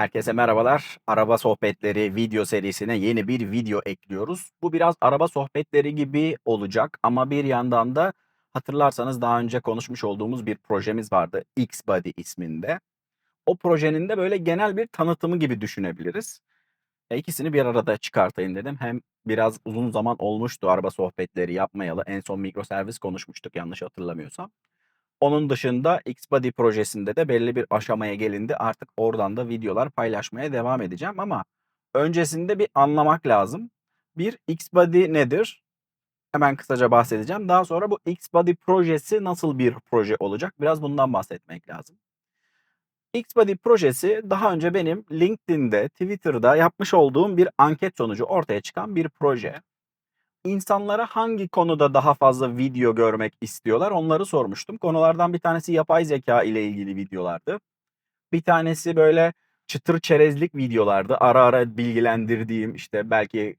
Herkese merhabalar. Araba sohbetleri video serisine yeni bir video ekliyoruz. Bu biraz araba sohbetleri gibi olacak ama bir yandan da hatırlarsanız daha önce konuşmuş olduğumuz bir projemiz vardı. X-Body isminde. O projenin de böyle genel bir tanıtımı gibi düşünebiliriz. E, ikisini bir arada çıkartayım dedim. Hem biraz uzun zaman olmuştu araba sohbetleri yapmayalı. En son mikroservis konuşmuştuk yanlış hatırlamıyorsam. Onun dışında X-Body projesinde de belli bir aşamaya gelindi. Artık oradan da videolar paylaşmaya devam edeceğim ama öncesinde bir anlamak lazım. Bir X-Body nedir? Hemen kısaca bahsedeceğim. Daha sonra bu X-Body projesi nasıl bir proje olacak? Biraz bundan bahsetmek lazım. X-Body projesi daha önce benim LinkedIn'de, Twitter'da yapmış olduğum bir anket sonucu ortaya çıkan bir proje insanlara hangi konuda daha fazla video görmek istiyorlar onları sormuştum. Konulardan bir tanesi yapay zeka ile ilgili videolardı. Bir tanesi böyle çıtır çerezlik videolardı. Ara ara bilgilendirdiğim işte belki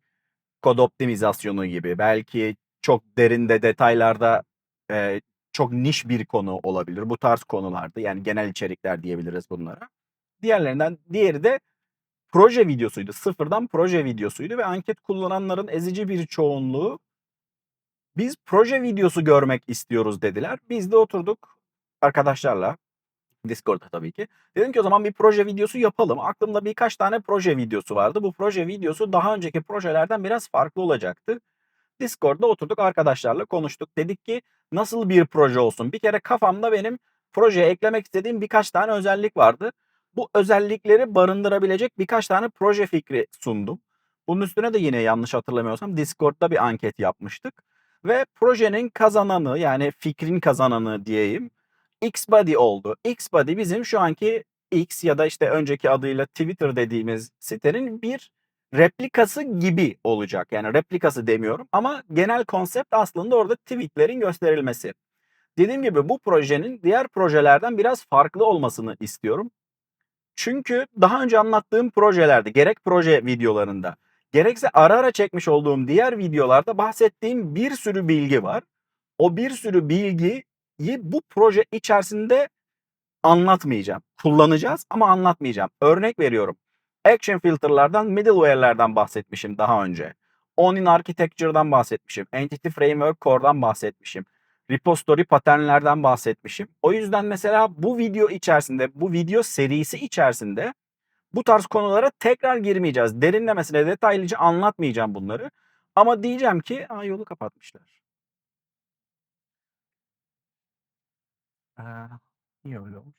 kod optimizasyonu gibi, belki çok derinde detaylarda e, çok niş bir konu olabilir. Bu tarz konulardı. Yani genel içerikler diyebiliriz bunlara. Diğerlerinden diğeri de proje videosuydu. Sıfırdan proje videosuydu ve anket kullananların ezici bir çoğunluğu biz proje videosu görmek istiyoruz dediler. Biz de oturduk arkadaşlarla Discord'da tabii ki. Dedim ki o zaman bir proje videosu yapalım. Aklımda birkaç tane proje videosu vardı. Bu proje videosu daha önceki projelerden biraz farklı olacaktı. Discord'da oturduk arkadaşlarla konuştuk. Dedik ki nasıl bir proje olsun? Bir kere kafamda benim projeye eklemek istediğim birkaç tane özellik vardı bu özellikleri barındırabilecek birkaç tane proje fikri sundum. Bunun üstüne de yine yanlış hatırlamıyorsam Discord'da bir anket yapmıştık. Ve projenin kazananı yani fikrin kazananı diyeyim Xbody oldu. Xbody bizim şu anki X ya da işte önceki adıyla Twitter dediğimiz sitenin bir replikası gibi olacak. Yani replikası demiyorum ama genel konsept aslında orada tweetlerin gösterilmesi. Dediğim gibi bu projenin diğer projelerden biraz farklı olmasını istiyorum. Çünkü daha önce anlattığım projelerde gerek proje videolarında gerekse ara ara çekmiş olduğum diğer videolarda bahsettiğim bir sürü bilgi var. O bir sürü bilgiyi bu proje içerisinde anlatmayacağım. Kullanacağız ama anlatmayacağım. Örnek veriyorum. Action filter'lardan, middleware'lerden bahsetmişim daha önce. On-in Architecture'dan bahsetmişim. Entity Framework Core'dan bahsetmişim repository paternlerden bahsetmişim. O yüzden mesela bu video içerisinde, bu video serisi içerisinde bu tarz konulara tekrar girmeyeceğiz. Derinlemesine detaylıca anlatmayacağım bunları. Ama diyeceğim ki Aa, yolu kapatmışlar. Ee, niye öyle olmuş?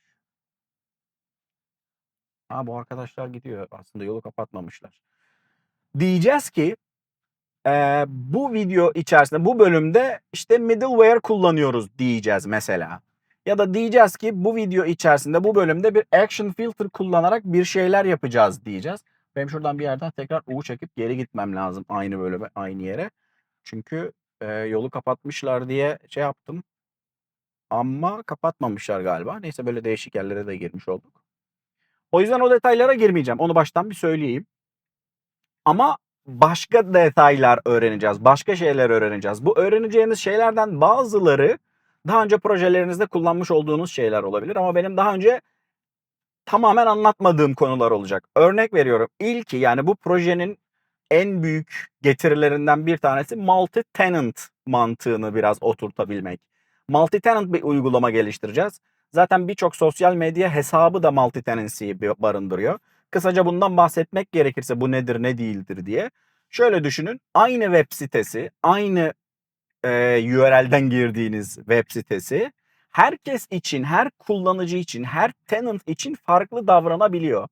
Aa, bu arkadaşlar gidiyor. Aslında yolu kapatmamışlar. Diyeceğiz ki Eee, bu video içerisinde, bu bölümde işte middleware kullanıyoruz diyeceğiz mesela. Ya da diyeceğiz ki bu video içerisinde, bu bölümde bir action filter kullanarak bir şeyler yapacağız diyeceğiz. Benim şuradan bir yerden tekrar U çekip geri gitmem lazım aynı bölüme, aynı yere. Çünkü eee, yolu kapatmışlar diye şey yaptım. Ama kapatmamışlar galiba. Neyse böyle değişik yerlere de girmiş olduk. O yüzden o detaylara girmeyeceğim. Onu baştan bir söyleyeyim. Ama başka detaylar öğreneceğiz. Başka şeyler öğreneceğiz. Bu öğreneceğiniz şeylerden bazıları daha önce projelerinizde kullanmış olduğunuz şeyler olabilir ama benim daha önce tamamen anlatmadığım konular olacak. Örnek veriyorum. İlki yani bu projenin en büyük getirilerinden bir tanesi multi-tenant mantığını biraz oturtabilmek. Multi-tenant bir uygulama geliştireceğiz. Zaten birçok sosyal medya hesabı da multi-tenancy'yi barındırıyor. Kısaca bundan bahsetmek gerekirse bu nedir ne değildir diye. Şöyle düşünün aynı web sitesi aynı e, URL'den girdiğiniz web sitesi herkes için her kullanıcı için her tenant için farklı davranabiliyor.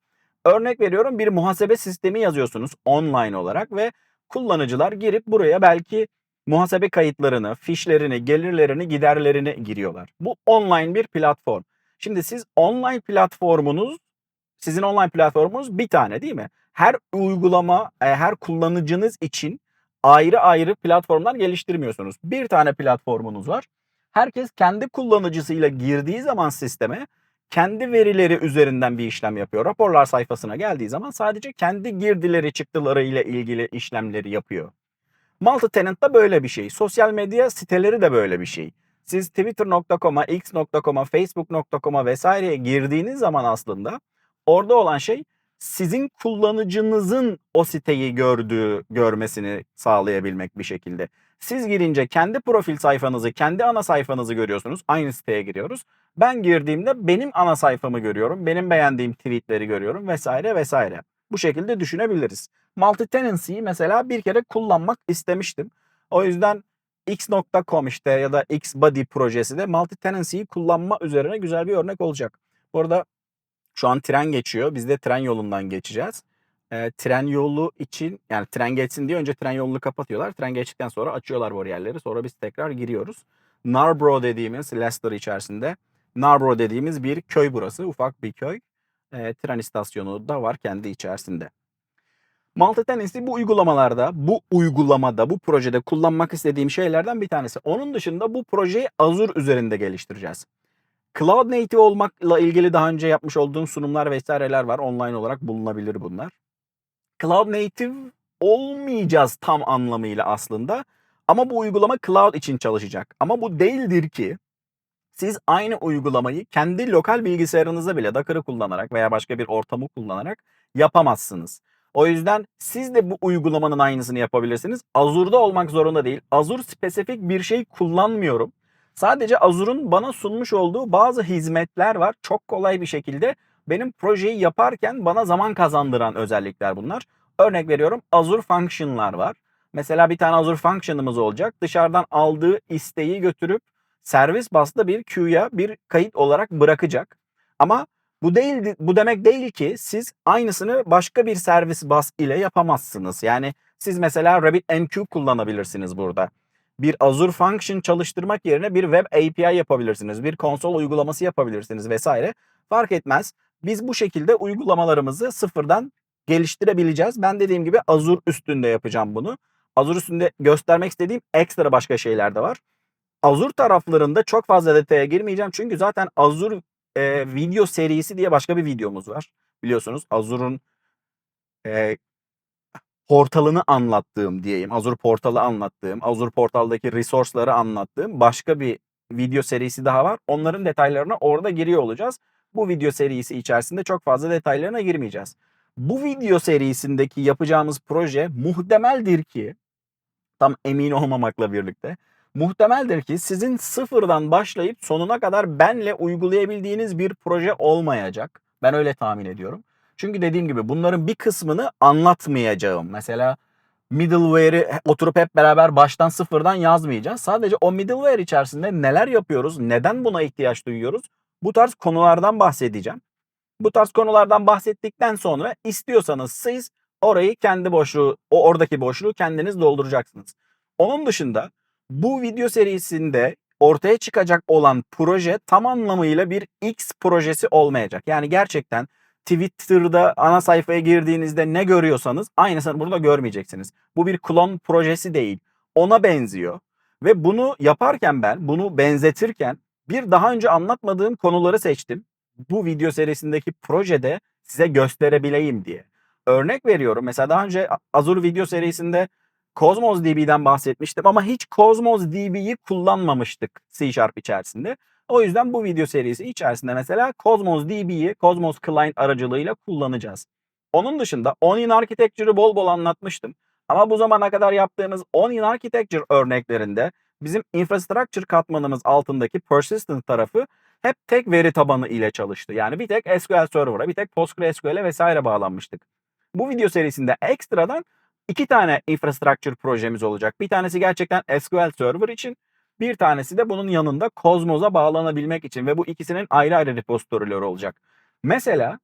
Örnek veriyorum bir muhasebe sistemi yazıyorsunuz online olarak ve kullanıcılar girip buraya belki muhasebe kayıtlarını, fişlerini, gelirlerini, giderlerini giriyorlar. Bu online bir platform. Şimdi siz online platformunuz sizin online platformunuz bir tane değil mi? Her uygulama, e, her kullanıcınız için ayrı ayrı platformlar geliştirmiyorsunuz. Bir tane platformunuz var. Herkes kendi kullanıcısıyla girdiği zaman sisteme kendi verileri üzerinden bir işlem yapıyor. Raporlar sayfasına geldiği zaman sadece kendi girdileri çıktıları ile ilgili işlemleri yapıyor. Multi-tenant da böyle bir şey. Sosyal medya siteleri de böyle bir şey. Siz twitter.com'a, x.com'a, facebook.com'a vesaireye girdiğiniz zaman aslında Orada olan şey sizin kullanıcınızın o siteyi gördüğü, görmesini sağlayabilmek bir şekilde. Siz girince kendi profil sayfanızı, kendi ana sayfanızı görüyorsunuz. Aynı siteye giriyoruz. Ben girdiğimde benim ana sayfamı görüyorum. Benim beğendiğim tweetleri görüyorum vesaire vesaire. Bu şekilde düşünebiliriz. Multi-tenancy'yi mesela bir kere kullanmak istemiştim. O yüzden x.com işte ya da xbody projesi de multi-tenancy'yi kullanma üzerine güzel bir örnek olacak. Bu şu an tren geçiyor. Biz de tren yolundan geçeceğiz. Ee, tren yolu için yani tren geçsin diye önce tren yolunu kapatıyorlar. Tren geçtikten sonra açıyorlar bariyerleri. Sonra biz tekrar giriyoruz. Narborough dediğimiz Leicester içerisinde Narborough dediğimiz bir köy burası. Ufak bir köy. Ee, tren istasyonu da var kendi içerisinde. Multi-tenancy bu uygulamalarda, bu uygulamada, bu projede kullanmak istediğim şeylerden bir tanesi. Onun dışında bu projeyi Azure üzerinde geliştireceğiz. Cloud native olmakla ilgili daha önce yapmış olduğum sunumlar vesaireler var. Online olarak bulunabilir bunlar. Cloud native olmayacağız tam anlamıyla aslında. Ama bu uygulama cloud için çalışacak. Ama bu değildir ki siz aynı uygulamayı kendi lokal bilgisayarınızda bile Docker'ı kullanarak veya başka bir ortamı kullanarak yapamazsınız. O yüzden siz de bu uygulamanın aynısını yapabilirsiniz. Azure'da olmak zorunda değil. Azure spesifik bir şey kullanmıyorum. Sadece Azure'un bana sunmuş olduğu bazı hizmetler var. Çok kolay bir şekilde benim projeyi yaparken bana zaman kazandıran özellikler bunlar. Örnek veriyorum Azure Function'lar var. Mesela bir tane Azure Function'ımız olacak. Dışarıdan aldığı isteği götürüp servis baslı bir queue'ya bir kayıt olarak bırakacak. Ama bu değil bu demek değil ki siz aynısını başka bir servis bas ile yapamazsınız. Yani siz mesela RabbitMQ kullanabilirsiniz burada. Bir Azure Function çalıştırmak yerine bir web API yapabilirsiniz. Bir konsol uygulaması yapabilirsiniz vesaire. Fark etmez. Biz bu şekilde uygulamalarımızı sıfırdan geliştirebileceğiz. Ben dediğim gibi Azure üstünde yapacağım bunu. Azure üstünde göstermek istediğim ekstra başka şeyler de var. Azure taraflarında çok fazla detaya girmeyeceğim. Çünkü zaten Azure e, video serisi diye başka bir videomuz var. Biliyorsunuz Azure'un e, portalını anlattığım diyeyim. Azure portalı anlattığım, Azure portaldaki resource'ları anlattığım başka bir video serisi daha var. Onların detaylarına orada giriyor olacağız. Bu video serisi içerisinde çok fazla detaylarına girmeyeceğiz. Bu video serisindeki yapacağımız proje muhtemeldir ki tam emin olmamakla birlikte muhtemeldir ki sizin sıfırdan başlayıp sonuna kadar benle uygulayabildiğiniz bir proje olmayacak. Ben öyle tahmin ediyorum. Çünkü dediğim gibi bunların bir kısmını anlatmayacağım. Mesela middleware'i oturup hep beraber baştan sıfırdan yazmayacağız. Sadece o middleware içerisinde neler yapıyoruz, neden buna ihtiyaç duyuyoruz bu tarz konulardan bahsedeceğim. Bu tarz konulardan bahsettikten sonra istiyorsanız siz orayı kendi boşluğu, o oradaki boşluğu kendiniz dolduracaksınız. Onun dışında bu video serisinde ortaya çıkacak olan proje tam anlamıyla bir X projesi olmayacak. Yani gerçekten Twitter'da ana sayfaya girdiğinizde ne görüyorsanız aynısını burada görmeyeceksiniz. Bu bir klon projesi değil. Ona benziyor. Ve bunu yaparken ben, bunu benzetirken bir daha önce anlatmadığım konuları seçtim. Bu video serisindeki projede size gösterebileyim diye. Örnek veriyorum. Mesela daha önce Azure video serisinde Cosmos DB'den bahsetmiştim ama hiç Cosmos DB'yi kullanmamıştık C Sharp içerisinde. O yüzden bu video serisi içerisinde mesela Cosmos DB'yi Cosmos Client aracılığıyla kullanacağız. Onun dışında Onion Architecture'ı bol bol anlatmıştım. Ama bu zamana kadar yaptığımız Onion Architecture örneklerinde bizim infrastructure katmanımız altındaki persistent tarafı hep tek veri tabanı ile çalıştı. Yani bir tek SQL Server'a, bir tek PostgreSQL'e vesaire bağlanmıştık. Bu video serisinde ekstradan iki tane infrastructure projemiz olacak. Bir tanesi gerçekten SQL Server için, bir tanesi de bunun yanında Cosmos'a bağlanabilmek için ve bu ikisinin ayrı ayrı repositoryleri olacak. Mesela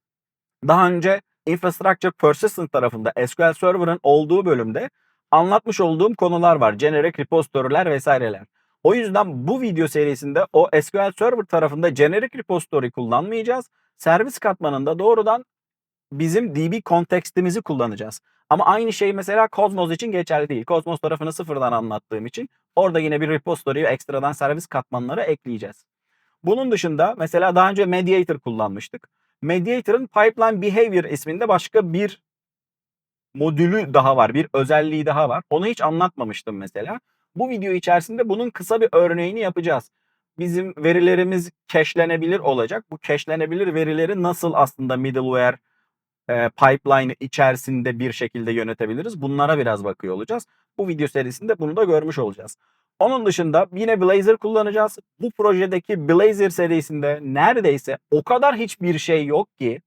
daha önce Infrastructure Persistent tarafında SQL Server'ın olduğu bölümde anlatmış olduğum konular var. Generic repository'ler vesaireler. O yüzden bu video serisinde o SQL Server tarafında generic repository kullanmayacağız. Servis katmanında doğrudan bizim DB kontekstimizi kullanacağız. Ama aynı şey mesela Cosmos için geçerli değil. Cosmos tarafını sıfırdan anlattığım için orada yine bir repository'yi ekstradan servis katmanlara ekleyeceğiz. Bunun dışında mesela daha önce Mediator kullanmıştık. Mediator'ın Pipeline Behavior isminde başka bir modülü daha var. Bir özelliği daha var. Onu hiç anlatmamıştım mesela. Bu video içerisinde bunun kısa bir örneğini yapacağız. Bizim verilerimiz cache'lenebilir olacak. Bu cache'lenebilir verileri nasıl aslında middleware e, pipeline'ı içerisinde bir şekilde yönetebiliriz. Bunlara biraz bakıyor olacağız. Bu video serisinde bunu da görmüş olacağız. Onun dışında yine Blazor kullanacağız. Bu projedeki Blazor serisinde neredeyse o kadar hiçbir şey yok ki.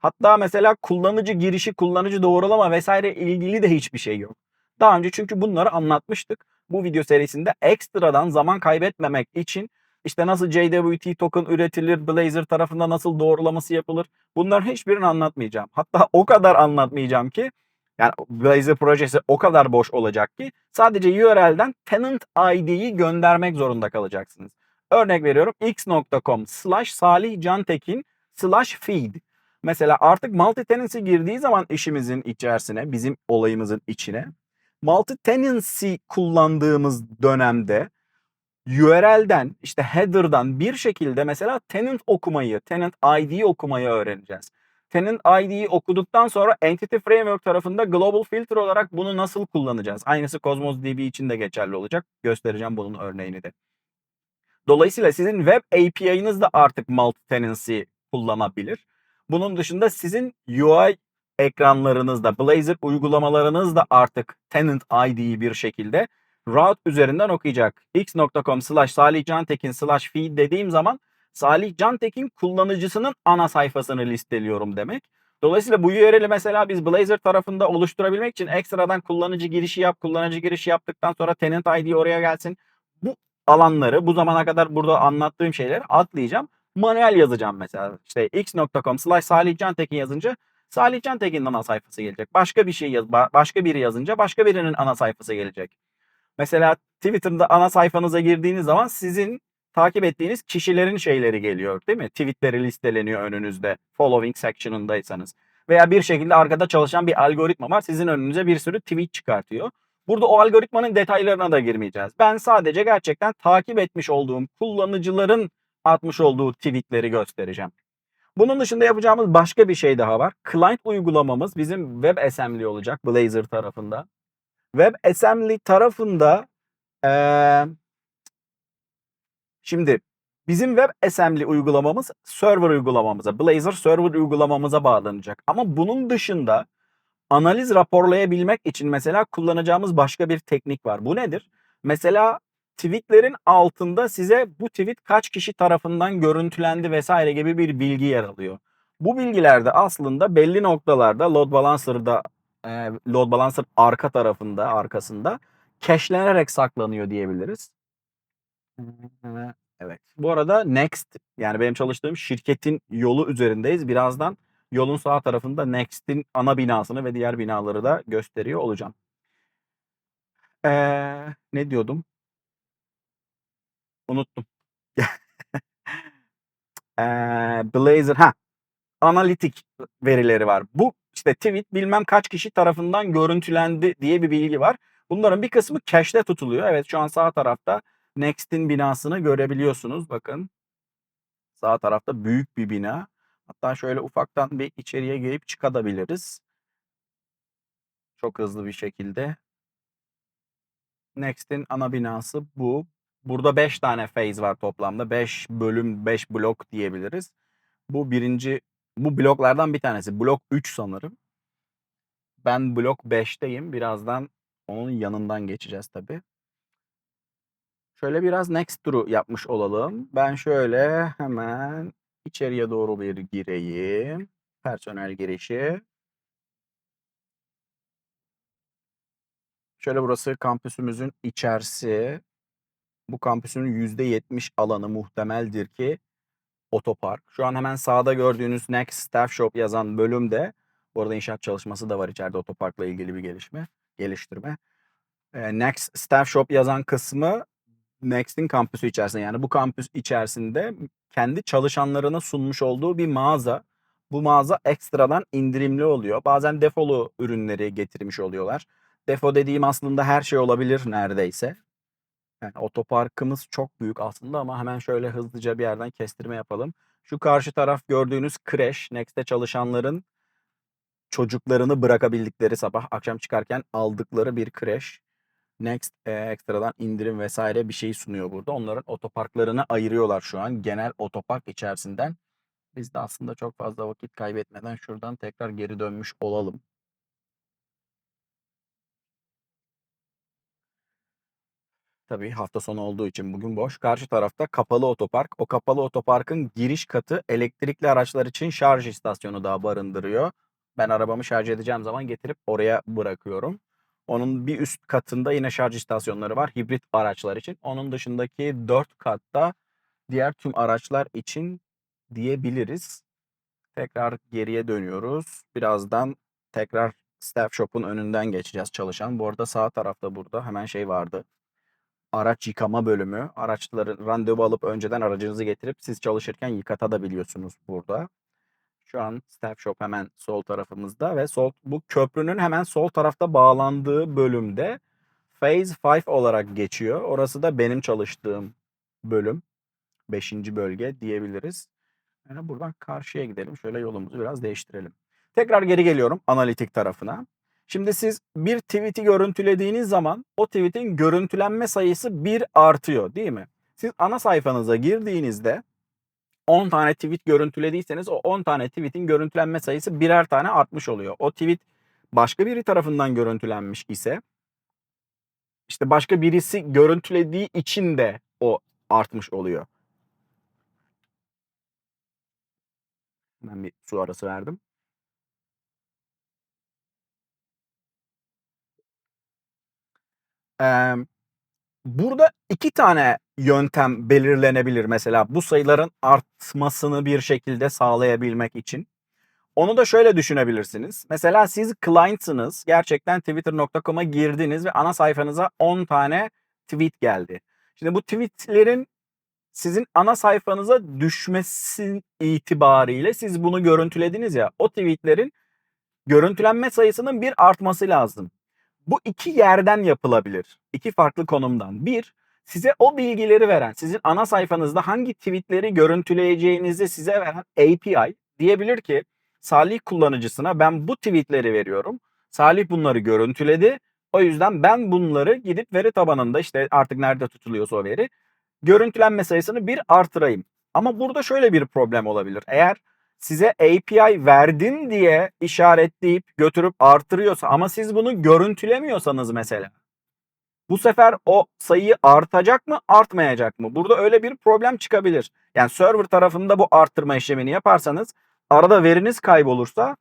Hatta mesela kullanıcı girişi, kullanıcı doğrulama vesaire ilgili de hiçbir şey yok. Daha önce çünkü bunları anlatmıştık. Bu video serisinde ekstradan zaman kaybetmemek için işte nasıl JWT token üretilir, Blazor tarafında nasıl doğrulaması yapılır bunların hiçbirini anlatmayacağım. Hatta o kadar anlatmayacağım ki yani Blazor projesi o kadar boş olacak ki sadece URL'den tenant ID'yi göndermek zorunda kalacaksınız. Örnek veriyorum x.com slash Salih Cantekin slash feed. Mesela artık multi tenancy girdiği zaman işimizin içerisine, bizim olayımızın içine multi tenancy kullandığımız dönemde URL'den işte header'dan bir şekilde mesela tenant okumayı, tenant ID'yi okumayı öğreneceğiz. Tenant ID'yi okuduktan sonra Entity Framework tarafında global filter olarak bunu nasıl kullanacağız? Aynısı Cosmos DB için de geçerli olacak. Göstereceğim bunun örneğini de. Dolayısıyla sizin web API'niz de artık multi-tenancy kullanabilir. Bunun dışında sizin UI ekranlarınızda, Blazor uygulamalarınız da artık tenant ID'yi bir şekilde route üzerinden okuyacak. x.com slash Salih Cantekin slash feed dediğim zaman Salih Cantekin kullanıcısının ana sayfasını listeliyorum demek. Dolayısıyla bu URL'i mesela biz Blazor tarafında oluşturabilmek için ekstradan kullanıcı girişi yap, kullanıcı girişi yaptıktan sonra tenant ID oraya gelsin. Bu alanları bu zamana kadar burada anlattığım şeyleri atlayacağım. Manuel yazacağım mesela. İşte x.com slash Salih Cantekin yazınca Salih Cantekin'in ana sayfası gelecek. Başka bir şey yaz, başka biri yazınca başka birinin ana sayfası gelecek. Mesela Twitter'da ana sayfanıza girdiğiniz zaman sizin takip ettiğiniz kişilerin şeyleri geliyor değil mi? Tweetleri listeleniyor önünüzde following section'ındaysanız. Veya bir şekilde arkada çalışan bir algoritma var. Sizin önünüze bir sürü tweet çıkartıyor. Burada o algoritmanın detaylarına da girmeyeceğiz. Ben sadece gerçekten takip etmiş olduğum kullanıcıların atmış olduğu tweetleri göstereceğim. Bunun dışında yapacağımız başka bir şey daha var. Client uygulamamız bizim WebAssembly olacak Blazor tarafında. WebAssembly tarafında ee, şimdi bizim WebAssembly uygulamamız server uygulamamıza, Blazor server uygulamamıza bağlanacak. Ama bunun dışında analiz raporlayabilmek için mesela kullanacağımız başka bir teknik var. Bu nedir? Mesela tweetlerin altında size bu tweet kaç kişi tarafından görüntülendi vesaire gibi bir bilgi yer alıyor. Bu bilgilerde aslında belli noktalarda load balancer'da e, load balancer arka tarafında arkasında cache'lenerek saklanıyor diyebiliriz. Evet. Bu arada Next yani benim çalıştığım şirketin yolu üzerindeyiz. Birazdan yolun sağ tarafında Next'in ana binasını ve diğer binaları da gösteriyor olacağım. Ee, ne diyordum? Unuttum. ee, Blazor ha analitik verileri var. Bu işte tweet bilmem kaç kişi tarafından görüntülendi diye bir bilgi var. Bunların bir kısmı cache'de tutuluyor. Evet şu an sağ tarafta Next'in binasını görebiliyorsunuz. Bakın sağ tarafta büyük bir bina. Hatta şöyle ufaktan bir içeriye girip çıkabiliriz. Çok hızlı bir şekilde. Next'in ana binası bu. Burada 5 tane phase var toplamda. 5 bölüm, 5 blok diyebiliriz. Bu birinci, bu bloklardan bir tanesi. Blok 3 sanırım. Ben blok 5'teyim. Birazdan onun yanından geçeceğiz tabii. Şöyle biraz next turu yapmış olalım. Ben şöyle hemen içeriye doğru bir gireyim. Personel girişi. Şöyle burası kampüsümüzün içerisi. Bu kampüsün %70 alanı muhtemeldir ki otopark. Şu an hemen sağda gördüğünüz Next Staff Shop yazan bölümde bu arada inşaat çalışması da var içeride otoparkla ilgili bir gelişme, geliştirme. Next Staff Shop yazan kısmı Next'in kampüsü içerisinde yani bu kampüs içerisinde kendi çalışanlarına sunmuş olduğu bir mağaza. Bu mağaza ekstradan indirimli oluyor. Bazen defolu ürünleri getirmiş oluyorlar. Defo dediğim aslında her şey olabilir neredeyse. Yani otoparkımız çok büyük aslında ama hemen şöyle hızlıca bir yerden kestirme yapalım. Şu karşı taraf gördüğünüz kreş, Next'te çalışanların çocuklarını bırakabildikleri sabah akşam çıkarken aldıkları bir kreş. Next e, ekstradan indirim vesaire bir şey sunuyor burada. Onların otoparklarını ayırıyorlar şu an. Genel otopark içerisinden Biz de aslında çok fazla vakit kaybetmeden şuradan tekrar geri dönmüş olalım. Tabii hafta sonu olduğu için bugün boş. Karşı tarafta kapalı otopark. O kapalı otoparkın giriş katı elektrikli araçlar için şarj istasyonu daha barındırıyor. Ben arabamı şarj edeceğim zaman getirip oraya bırakıyorum. Onun bir üst katında yine şarj istasyonları var hibrit araçlar için. Onun dışındaki 4 katta diğer tüm araçlar için diyebiliriz. Tekrar geriye dönüyoruz. Birazdan tekrar Staff Shop'un önünden geçeceğiz çalışan. Bu arada sağ tarafta burada hemen şey vardı. Araç yıkama bölümü. Araçları randevu alıp önceden aracınızı getirip siz çalışırken yıkatabiliyorsunuz burada. Şu an Staff Shop hemen sol tarafımızda ve sol bu köprünün hemen sol tarafta bağlandığı bölümde Phase 5 olarak geçiyor. Orası da benim çalıştığım bölüm. 5. bölge diyebiliriz. Yani buradan karşıya gidelim. Şöyle yolumuzu biraz değiştirelim. Tekrar geri geliyorum analitik tarafına. Şimdi siz bir tweet'i görüntülediğiniz zaman o tweet'in görüntülenme sayısı 1 artıyor değil mi? Siz ana sayfanıza girdiğinizde 10 tane tweet görüntülediyseniz o 10 tane tweet'in görüntülenme sayısı birer tane artmış oluyor. O tweet başka biri tarafından görüntülenmiş ise işte başka birisi görüntülediği için de o artmış oluyor. Ben bir su arası verdim. Ee, burada iki tane yöntem belirlenebilir mesela bu sayıların artmasını bir şekilde sağlayabilmek için. Onu da şöyle düşünebilirsiniz. Mesela siz client'sınız. Gerçekten twitter.com'a girdiniz ve ana sayfanıza 10 tane tweet geldi. Şimdi bu tweetlerin sizin ana sayfanıza düşmesi itibariyle siz bunu görüntülediniz ya. O tweetlerin görüntülenme sayısının bir artması lazım. Bu iki yerden yapılabilir. İki farklı konumdan. Bir, size o bilgileri veren, sizin ana sayfanızda hangi tweetleri görüntüleyeceğinizi size veren API diyebilir ki Salih kullanıcısına ben bu tweetleri veriyorum. Salih bunları görüntüledi. O yüzden ben bunları gidip veri tabanında işte artık nerede tutuluyorsa o veri görüntülenme sayısını bir artırayım. Ama burada şöyle bir problem olabilir. Eğer size API verdin diye işaretleyip götürüp artırıyorsa ama siz bunu görüntülemiyorsanız mesela bu sefer o sayı artacak mı artmayacak mı? Burada öyle bir problem çıkabilir. Yani server tarafında bu arttırma işlemini yaparsanız arada veriniz kaybolursa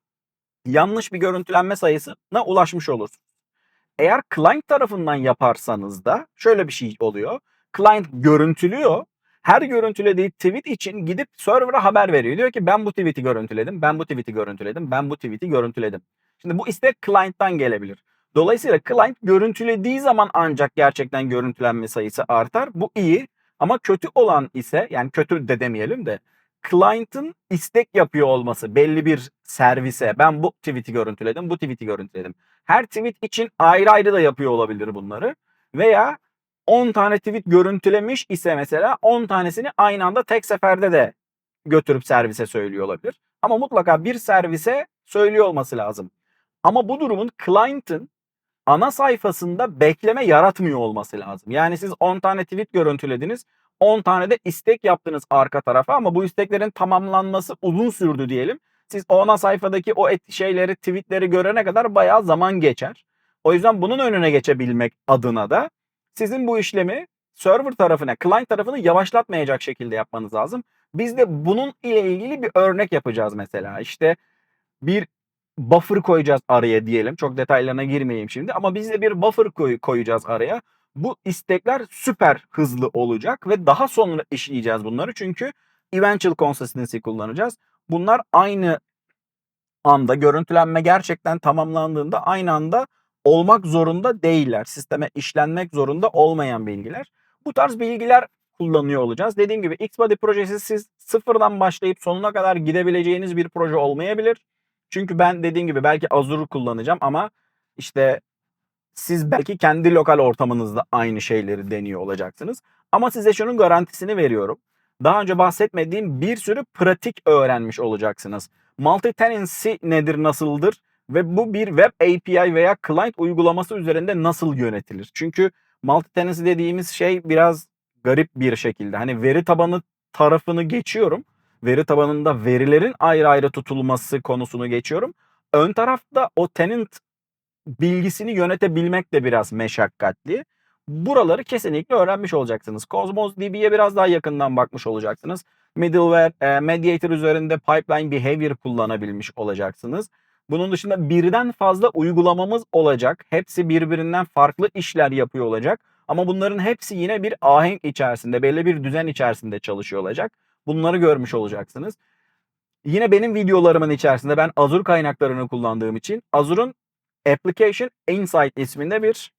yanlış bir görüntülenme sayısına ulaşmış olursunuz. Eğer client tarafından yaparsanız da şöyle bir şey oluyor. Client görüntülüyor. Her görüntülediği tweet için gidip server'a haber veriyor. Diyor ki ben bu tweet'i görüntüledim, ben bu tweet'i görüntüledim, ben bu tweet'i görüntüledim. Şimdi bu istek client'tan gelebilir. Dolayısıyla client görüntülediği zaman ancak gerçekten görüntülenme sayısı artar. Bu iyi ama kötü olan ise yani kötü de demeyelim de client'ın istek yapıyor olması belli bir servise ben bu tweet'i görüntüledim, bu tweet'i görüntüledim. Her tweet için ayrı ayrı da yapıyor olabilir bunları. Veya 10 tane tweet görüntülemiş ise mesela 10 tanesini aynı anda tek seferde de götürüp servise söylüyor olabilir. Ama mutlaka bir servise söylüyor olması lazım. Ama bu durumun client'ın ana sayfasında bekleme yaratmıyor olması lazım. Yani siz 10 tane tweet görüntülediniz. 10 tane de istek yaptınız arka tarafa ama bu isteklerin tamamlanması uzun sürdü diyelim. Siz o ana sayfadaki o et şeyleri, tweetleri görene kadar bayağı zaman geçer. O yüzden bunun önüne geçebilmek adına da sizin bu işlemi server tarafına, client tarafını yavaşlatmayacak şekilde yapmanız lazım. Biz de bunun ile ilgili bir örnek yapacağız mesela. İşte bir buffer koyacağız araya diyelim. Çok detaylarına girmeyeyim şimdi ama biz de bir buffer koy, koyacağız araya. Bu istekler süper hızlı olacak ve daha sonra işleyeceğiz bunları. Çünkü eventual consistency kullanacağız. Bunlar aynı anda görüntülenme gerçekten tamamlandığında aynı anda olmak zorunda değiller. Sisteme işlenmek zorunda olmayan bilgiler. Bu tarz bilgiler kullanıyor olacağız. Dediğim gibi Xbody projesi siz sıfırdan başlayıp sonuna kadar gidebileceğiniz bir proje olmayabilir. Çünkü ben dediğim gibi belki Azure kullanacağım ama işte siz belki kendi lokal ortamınızda aynı şeyleri deniyor olacaksınız. Ama size şunun garantisini veriyorum. Daha önce bahsetmediğim bir sürü pratik öğrenmiş olacaksınız. Multi-tenancy nedir, nasıldır? Ve bu bir web API veya client uygulaması üzerinde nasıl yönetilir? Çünkü multi-tenancy dediğimiz şey biraz garip bir şekilde. Hani veri tabanı tarafını geçiyorum. veri tabanında verilerin ayrı ayrı tutulması konusunu geçiyorum. Ön tarafta o tenant bilgisini yönetebilmek de biraz meşakkatli. Buraları kesinlikle öğrenmiş olacaksınız. Cosmos DB'ye biraz daha yakından bakmış olacaksınız. Middleware, e, Mediator üzerinde pipeline behavior kullanabilmiş olacaksınız. Bunun dışında birden fazla uygulamamız olacak. Hepsi birbirinden farklı işler yapıyor olacak. Ama bunların hepsi yine bir ahenk içerisinde, belli bir düzen içerisinde çalışıyor olacak. Bunları görmüş olacaksınız. Yine benim videolarımın içerisinde ben Azure kaynaklarını kullandığım için Azure'un Application Insight isminde bir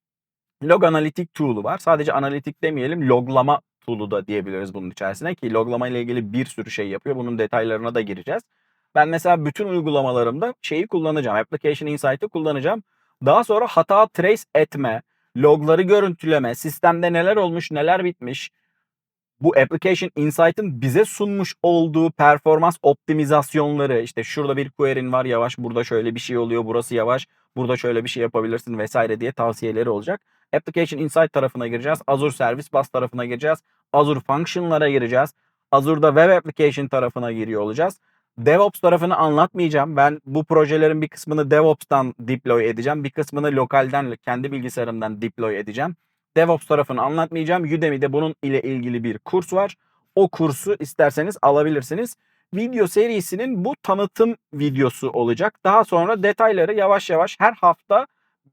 log analitik tool'u var. Sadece analitik demeyelim, loglama tool'u da diyebiliriz bunun içerisine ki loglama ile ilgili bir sürü şey yapıyor. Bunun detaylarına da gireceğiz. Ben mesela bütün uygulamalarımda şeyi kullanacağım. Application Insight'ı kullanacağım. Daha sonra hata trace etme, logları görüntüleme, sistemde neler olmuş, neler bitmiş, bu Application Insight'ın bize sunmuş olduğu performans optimizasyonları işte şurada bir query'in var yavaş, burada şöyle bir şey oluyor, burası yavaş, burada şöyle bir şey yapabilirsin vesaire diye tavsiyeleri olacak. Application Insight tarafına gireceğiz. Azure Service Bus tarafına gireceğiz. Azure Function'lara gireceğiz. Azure'da Web Application tarafına giriyor olacağız. DevOps tarafını anlatmayacağım. Ben bu projelerin bir kısmını DevOps'tan deploy edeceğim. Bir kısmını lokalden, kendi bilgisayarımdan deploy edeceğim. DevOps tarafını anlatmayacağım. Udemy'de bunun ile ilgili bir kurs var. O kursu isterseniz alabilirsiniz. Video serisinin bu tanıtım videosu olacak. Daha sonra detayları yavaş yavaş her hafta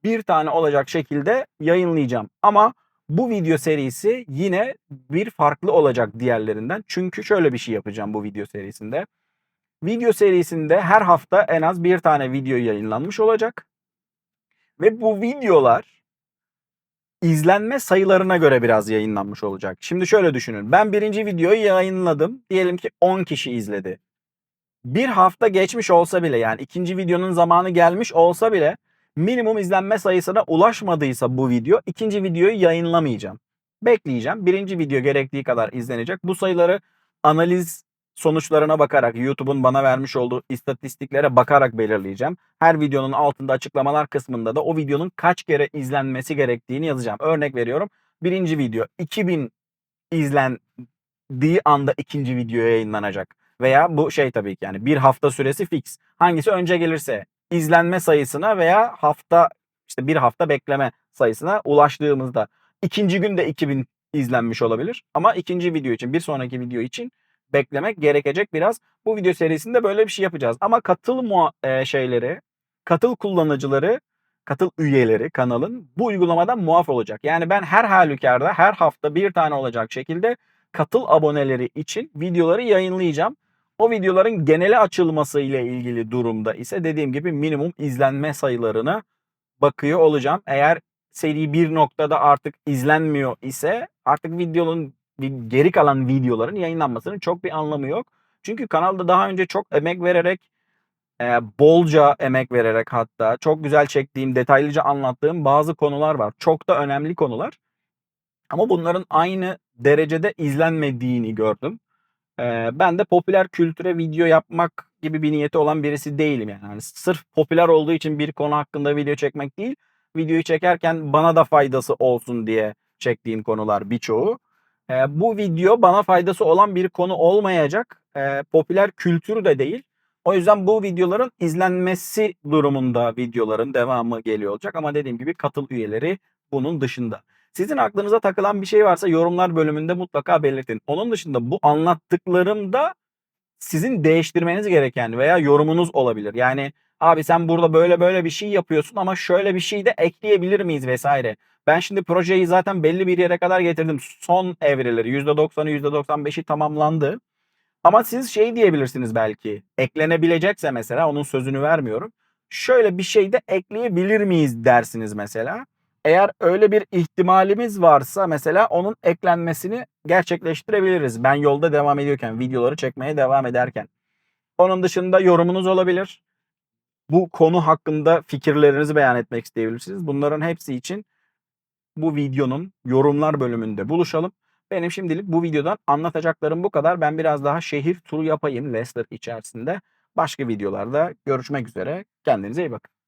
bir tane olacak şekilde yayınlayacağım. Ama bu video serisi yine bir farklı olacak diğerlerinden. Çünkü şöyle bir şey yapacağım bu video serisinde. Video serisinde her hafta en az bir tane video yayınlanmış olacak. Ve bu videolar izlenme sayılarına göre biraz yayınlanmış olacak. Şimdi şöyle düşünün. Ben birinci videoyu yayınladım. Diyelim ki 10 kişi izledi. Bir hafta geçmiş olsa bile yani ikinci videonun zamanı gelmiş olsa bile minimum izlenme sayısına ulaşmadıysa bu video ikinci videoyu yayınlamayacağım. Bekleyeceğim. Birinci video gerektiği kadar izlenecek. Bu sayıları analiz sonuçlarına bakarak YouTube'un bana vermiş olduğu istatistiklere bakarak belirleyeceğim. Her videonun altında açıklamalar kısmında da o videonun kaç kere izlenmesi gerektiğini yazacağım. Örnek veriyorum. Birinci video 2000 izlendiği anda ikinci video yayınlanacak. Veya bu şey tabii ki yani bir hafta süresi fix. Hangisi önce gelirse izlenme sayısına veya hafta işte bir hafta bekleme sayısına ulaştığımızda ikinci gün de 2000 izlenmiş olabilir. Ama ikinci video için bir sonraki video için beklemek gerekecek biraz. Bu video serisinde böyle bir şey yapacağız. Ama katıl mua e, şeyleri, katıl kullanıcıları, katıl üyeleri kanalın bu uygulamadan muaf olacak. Yani ben her halükarda her hafta bir tane olacak şekilde katıl aboneleri için videoları yayınlayacağım. O videoların genele açılması ile ilgili durumda ise dediğim gibi minimum izlenme sayılarına bakıyor olacağım. Eğer seri bir noktada artık izlenmiyor ise artık videonun geri kalan videoların yayınlanmasının çok bir anlamı yok. Çünkü kanalda daha önce çok emek vererek e, bolca emek vererek hatta çok güzel çektiğim, detaylıca anlattığım bazı konular var. Çok da önemli konular. Ama bunların aynı derecede izlenmediğini gördüm. E, ben de popüler kültüre video yapmak gibi bir niyeti olan birisi değilim yani. yani. Sırf popüler olduğu için bir konu hakkında video çekmek değil, videoyu çekerken bana da faydası olsun diye çektiğim konular birçoğu. E, bu video bana faydası olan bir konu olmayacak. E, popüler kültür de değil. O yüzden bu videoların izlenmesi durumunda videoların devamı geliyor olacak. Ama dediğim gibi katıl üyeleri bunun dışında. Sizin aklınıza takılan bir şey varsa yorumlar bölümünde mutlaka belirtin. Onun dışında bu anlattıklarımda sizin değiştirmeniz gereken veya yorumunuz olabilir. Yani abi sen burada böyle böyle bir şey yapıyorsun ama şöyle bir şey de ekleyebilir miyiz vesaire. Ben şimdi projeyi zaten belli bir yere kadar getirdim. Son evreleri %90'ı %95'i tamamlandı. Ama siz şey diyebilirsiniz belki. Eklenebilecekse mesela onun sözünü vermiyorum. Şöyle bir şey de ekleyebilir miyiz dersiniz mesela. Eğer öyle bir ihtimalimiz varsa mesela onun eklenmesini gerçekleştirebiliriz. Ben yolda devam ediyorken, videoları çekmeye devam ederken. Onun dışında yorumunuz olabilir. Bu konu hakkında fikirlerinizi beyan etmek isteyebilirsiniz. Bunların hepsi için bu videonun yorumlar bölümünde buluşalım. Benim şimdilik bu videodan anlatacaklarım bu kadar. Ben biraz daha şehir turu yapayım Leicester içerisinde. Başka videolarda görüşmek üzere. Kendinize iyi bakın.